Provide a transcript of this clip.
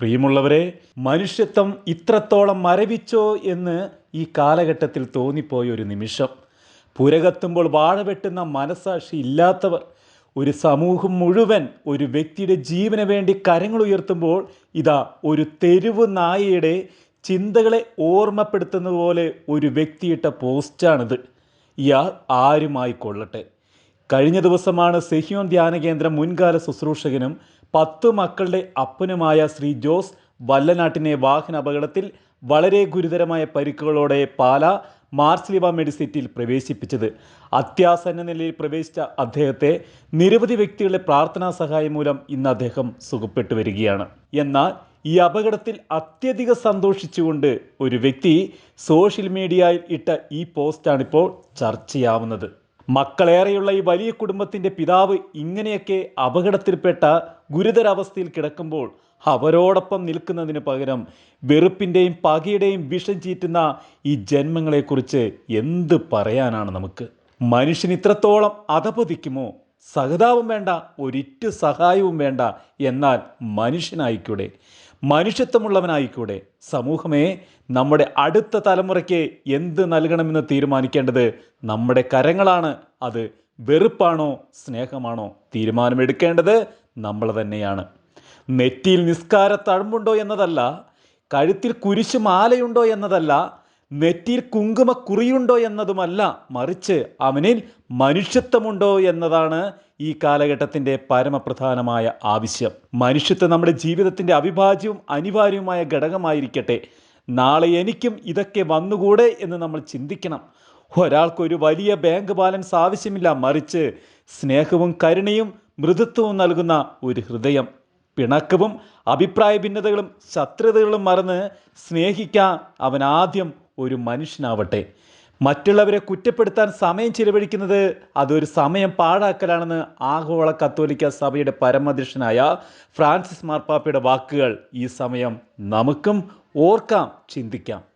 പ്രിയമുള്ളവരെ മനുഷ്യത്വം ഇത്രത്തോളം മരവിച്ചോ എന്ന് ഈ കാലഘട്ടത്തിൽ തോന്നിപ്പോയ ഒരു നിമിഷം. പുരകത്തുമ്പോൾ വാഴ വെട്ടുന്ന മനസാക്ഷി ഇല്ലാത്തവർ ഒരു സമൂഹം മുഴുവൻ ഒരു വ്യക്തിയുടെ ജീവന് വേണ്ടി കരങ്ങൾ ഉയർത്തുമ്പോൾ ഇതാ ഒരു തെരുവ് നായയുടെ ചിന്തകളെ ഓർമ്മപ്പെടുത്തുന്ന പോലെ ഒരു വ്യക്തിയിട്ട പോസ്റ്റാണിത്. ഇയാൾ ആരുമായി കൊള്ളട്ടെ കഴിഞ്ഞ ദിവസമാണ് സെഹിയോൻ ധ്യാന കേന്ദ്രം മുൻകാല ശുശ്രൂഷകനും പത്ത് മക്കളുടെ അപ്പനുമായ ശ്രീ ജോസ് വല്ലനാട്ടിനെ വാഹന അപകടത്തിൽ വളരെ ഗുരുതരമായ പരിക്കുകളോടെ പാല മാർസ്ലിവ മെഡിസിറ്റിയിൽ പ്രവേശിപ്പിച്ചത്. അത്യാസന്ന നിലയിൽ പ്രവേശിച്ച അദ്ദേഹത്തെ നിരവധി വ്യക്തികളുടെ പ്രാർത്ഥനാ സഹായം മൂലം ഇന്ന് അദ്ദേഹം സുഖപ്പെട്ടു വരികയാണ്. എന്നാൽ ഈ അപകടത്തിൽ അത്യധികം സന്തോഷിച്ചുകൊണ്ട് ഒരു വ്യക്തി സോഷ്യൽ മീഡിയയിൽ ഇട്ട ഈ പോസ്റ്റാണിപ്പോൾ ചർച്ചയാവുന്നത്. മക്കളേറെയുള്ള ഈ വലിയ കുടുംബത്തിന്റെ പിതാവ് ഇങ്ങനെയൊക്കെ അപകടത്തിൽപ്പെട്ട ഗുരുതരാവസ്ഥയിൽ കിടക്കുമ്പോൾ അവരോടൊപ്പം നിൽക്കുന്നതിന് പകരം വെറുപ്പിന്റെയും പകയുടെയും വിഷം ചീറ്റുന്ന ഈ ജന്മങ്ങളെക്കുറിച്ച് എന്ത് പറയാനാണ് നമുക്ക്? മനുഷ്യൻ ഇത്രത്തോളം അധപതിക്കുമോ? സഹതാപം വേണ്ട ഒരിറ്റു സഹായവും വേണ്ട എന്നാൽ മനുഷ്യനായിക്കൂടെ? മനുഷ്യത്വമുള്ളവനായിക്കൂടെ? സമൂഹമേ നമ്മുടെ അടുത്ത തലമുറയ്ക്ക് എന്ത് നൽകണമെന്ന് തീരുമാനിക്കേണ്ടത് നമ്മുടെ കരങ്ങളാണ്. അത് വെറുപ്പാണോ സ്നേഹമാണോ തീരുമാനമെടുക്കേണ്ടത് നമ്മൾ തന്നെയാണ്. നെറ്റിയിൽ നിസ്കാര തഴമ്പുണ്ടോ എന്നതല്ല കഴുത്തിൽ കുരിശ് മാലയുണ്ടോ എന്നതല്ല നെറ്റിയിൽ കുങ്കുമ കുറിയുണ്ടോ എന്നതുമല്ല മറിച്ച് അവനിൽ മനുഷ്യത്വമുണ്ടോ എന്നതാണ് ഈ കാലഘട്ടത്തിന്റെ പരമപ്രധാനമായ ആവശ്യം. മനുഷ്യത്വം നമ്മുടെ ജീവിതത്തിന്റെ അവിഭാജ്യവും അനിവാര്യവുമായ ഘടകമായിരിക്കട്ടെ. നാളെ എനിക്കും ഇതൊക്കെ വന്നുകൂടെ എന്ന് നമ്മൾ ചിന്തിക്കണം. ഒരാൾക്കൊരു വലിയ ബാങ്ക് ബാലൻസ് ആവശ്യമില്ല മറിച്ച് സ്നേഹവും കരുണയും മൃദുത്വവും നൽകുന്ന ഒരു ഹൃദയം. പിണക്കവും അഭിപ്രായ ഭിന്നതകളും ശത്രുതകളും മറന്ന് സ്നേഹിക്കാൻ അവൻ ആദ്യം ഒരു മനുഷ്യനാവട്ടെ. മറ്റുള്ളവരെ കുറ്റപ്പെടുത്താൻ സമയം ചിലവഴിക്കുന്നത് അതൊരു സമയം പാഴാക്കലാണെന്ന് ആഗോള കത്തോലിക്ക സഭയുടെ പരമാധ്യക്ഷനായ ഫ്രാൻസിസ് മാർപ്പാപ്പയുടെ വാക്കുകൾ ഈ സമയം നമുക്കും ഓർക്കാം ചിന്തിക്കാം.